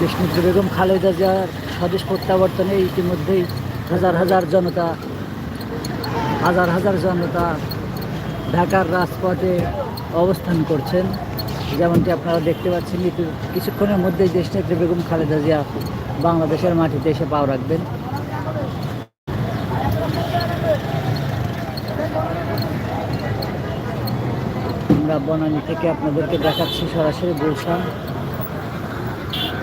দেশনেত্রী বেগম খালেদা জিয়ার স্বদেশ প্রত্যাবর্তনে ইতিমধ্যেই হাজার হাজার জনতা, হাজার হাজার জনতা ঢাকার রাজপথে অবস্থান করছেন। যেমনটি আপনারা দেখতে পাচ্ছেন কিছুক্ষণের মধ্যেই দেশনেত্রী বেগম খালেদা জিয়া বাংলাদেশের মাটিতে এসে পাও রাখবেন। আমরা বনানী থেকে আপনাদেরকে দেখাচ্ছি সরাসরি গুলশান।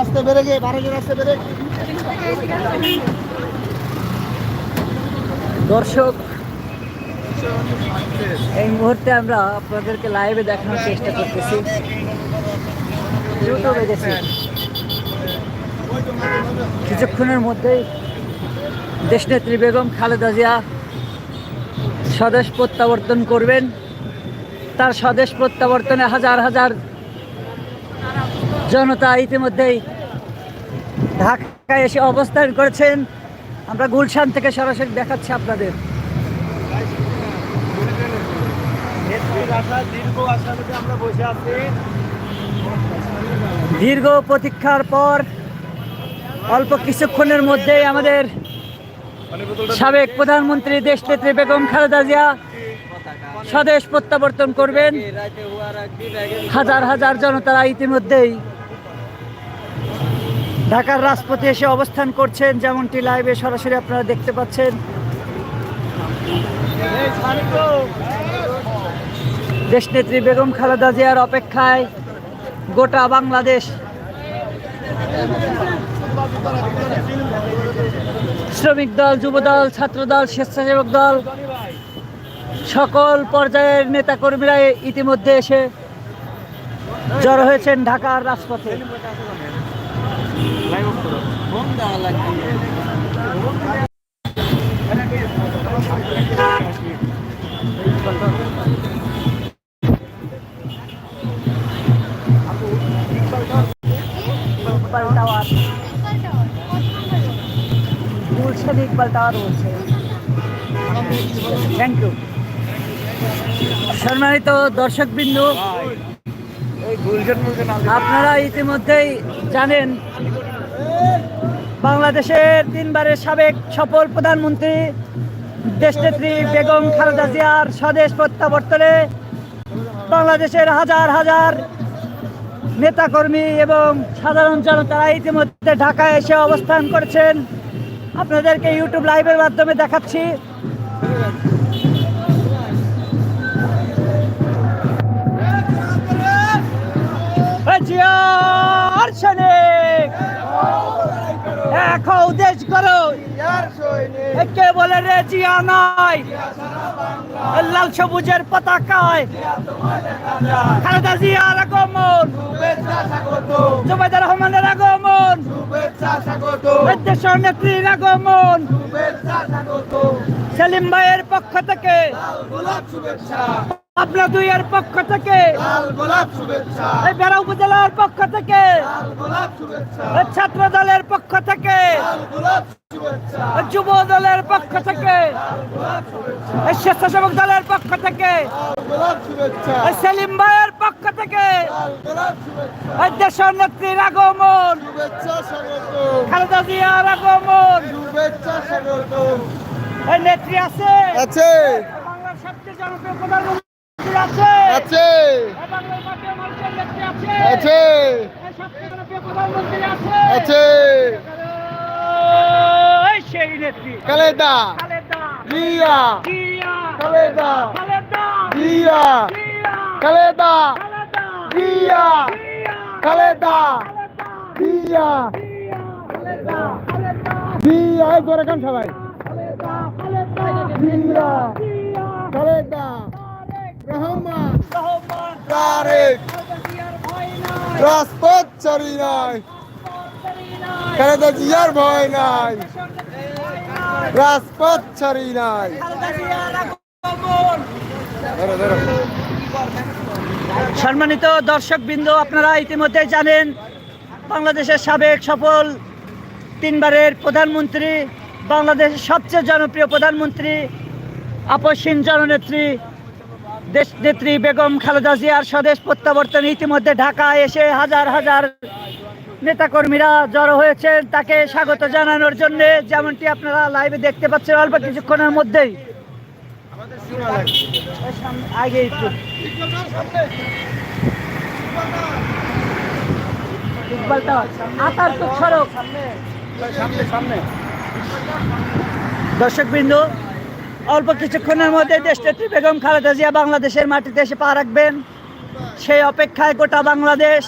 আসতে বেড়ে গিয়ে বারো জন আসতে বেড়ে। দর্শক এই মুহূর্তে আমরা আপনাদেরকে লাইভে দেখানোর চেষ্টা করতেছি। কিছুক্ষণের মধ্যেই দেশনেত্রী বেগম খালেদা জিয়া স্বদেশ প্রত্যাবর্তন করবেন। তার স্বদেশ প্রত্যাবর্তনে হাজার হাজার জনতা ইতিমধ্যেই ঢাকায় এসে অবস্থান করেছেন। আমরা গুলশান থেকে সরাসরি দেখাচ্ছি আপনাদের। দীর্ঘ প্রতীক্ষার পর অল্প কিছুক্ষণের মধ্যেই আমাদের সাবেক প্রধানমন্ত্রী দেশনেত্রী বেগম খালেদা জিয়া স্বদেশ প্রত্যাবর্তন করবেন। হাজার হাজার জনতারা ইতিমধ্যেই ঢাকার রাজপথে এসে অবস্থান করছেন, যেমনটি লাইভে সরাসরি আপনারা দেখতে পাচ্ছেন। দেশনেত্রী বেগম খালেদা জিয়ার অপেক্ষায় গোটা বাংলাদেশ। শ্রমিক দল, যুব দল, ছাত্র দল, স্বেচ্ছাসেবক দল, সকল পর্যায়ের নেতাকর্মীরা ইতিমধ্যে এসে জড়ো হয়েছেন ঢাকার রাজপথে। Iqbal Iqbal tower thank you সম্মানিত দর্শকবৃন্দ আপনারা ইতিমধ্যেই জানেন বাংলাদেশের তিনবারের সাবেক সফল প্রধানমন্ত্রী দেশনেত্রী বেগম খালেদা জিয়ার স্বদেশ প্রত্যাবর্তনে বাংলাদেশের হাজার হাজার নেতাকর্মী এবং সাধারণ জনতারা ইতিমধ্যে ঢাকায় এসে অবস্থান করেছেন। আপনাদেরকে ইউটিউব লাইভের মাধ্যমে দেখাচ্ছি। জিয়ার দেশ করো। কে বলে রে, জিয়া নয় লাল সবুজের পতাকায়। খালেদা জিয়ার আগমন। জুবাইদুর রহমানের আগমন। দেশের নেত্রীর আগমন। সেলিম ভাইয়ের পক্ষ থেকে। আপনার দুইয়ের পক্ষ থেকে। এই বেড়া উপজেলার পক্ষ থেকে। ছাত্র দলের পক্ষ থেকে। যুব দলের পক্ষ থেকে স্বেচ্ছাসেবক দলের পক্ষ থেকে সেলিম ভাইয়ের পক্ষ থেকে দেশের নেত্রীর আগমন খালেদা জিয়ার আগমন এই নেত্রী আছে আছে। বাংলার সবচেয়ে জনপ্রিয় প্রধানমন্ত্রী আছে আছে। বাংলার মাটির মানুষের নেত্রী আছে আছে। সবচেয়ে জনপ্রিয় প্রধানমন্ত্রী আছে। সেই নেত্রী। খালেদা জিয়া খালেদা জিয়া খালেদা জিয়া খালেদা জিয়া জিয়া এই করে কান সবাই? জিয়া খালেদা রহমান। তারেক। রাজপথ ছাড়ি নাই। খালেদা জিয়ার ভয় নাই? রাজপথ ছাড়ি নাই। সম্মানিত দর্শক বিন্দু আপনারা ইতিমধ্যে জানেন বাংলাদেশের সাবেক সফল তিনবারের প্রধানমন্ত্রী, বাংলাদেশের সবচেয়ে জনপ্রিয় প্রধানমন্ত্রী, আপসীন জননেত্রী, দেশ নেত্রী বেগম খালেদা জিয়ার স্বদেশ প্রত্যাবর্তন ইতিমধ্যে ঢাকায় এসে হাজার হাজার নেতাকর্মীরা জড়ো হয়েছেন, তাকে স্বাগত জানানোর জন্য, যেমনটি আপনারা লাইভে দেখতে পাচ্ছেন অল্প কিছুক্ষণের মধ্যেই। আগে ইকবাল টাওয়ার আতার তো সড়ক দর্শক বিন্দু অল্প কিছুক্ষণের মধ্যে দেশনেত্রী বেগম খালেদা জিয়া বাংলাদেশের মাটিতে এসে পা রাখবেন। সেই অপেক্ষায় গোটা বাংলাদেশ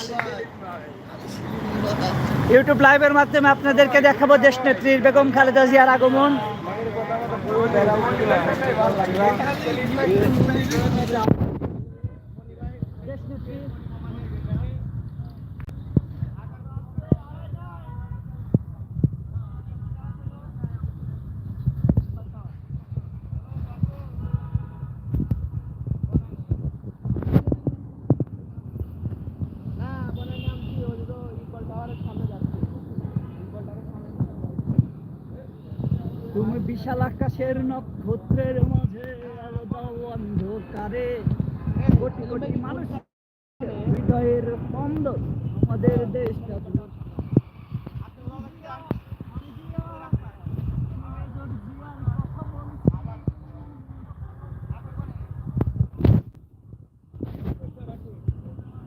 ইউটিউব লাইভের মাধ্যমে আপনাদেরকে দেখাবো দেশ নেত্রীর বেগম খালেদা জিয়ার আগমন। তুমি বিশাল আকাশের নক্ষত্রের মাঝে অন্ধকারে। কোটি কোটি মানুষ হৃদয়ের স্পন্দ আমাদের দেশটা।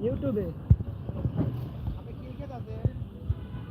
ইউটিউবে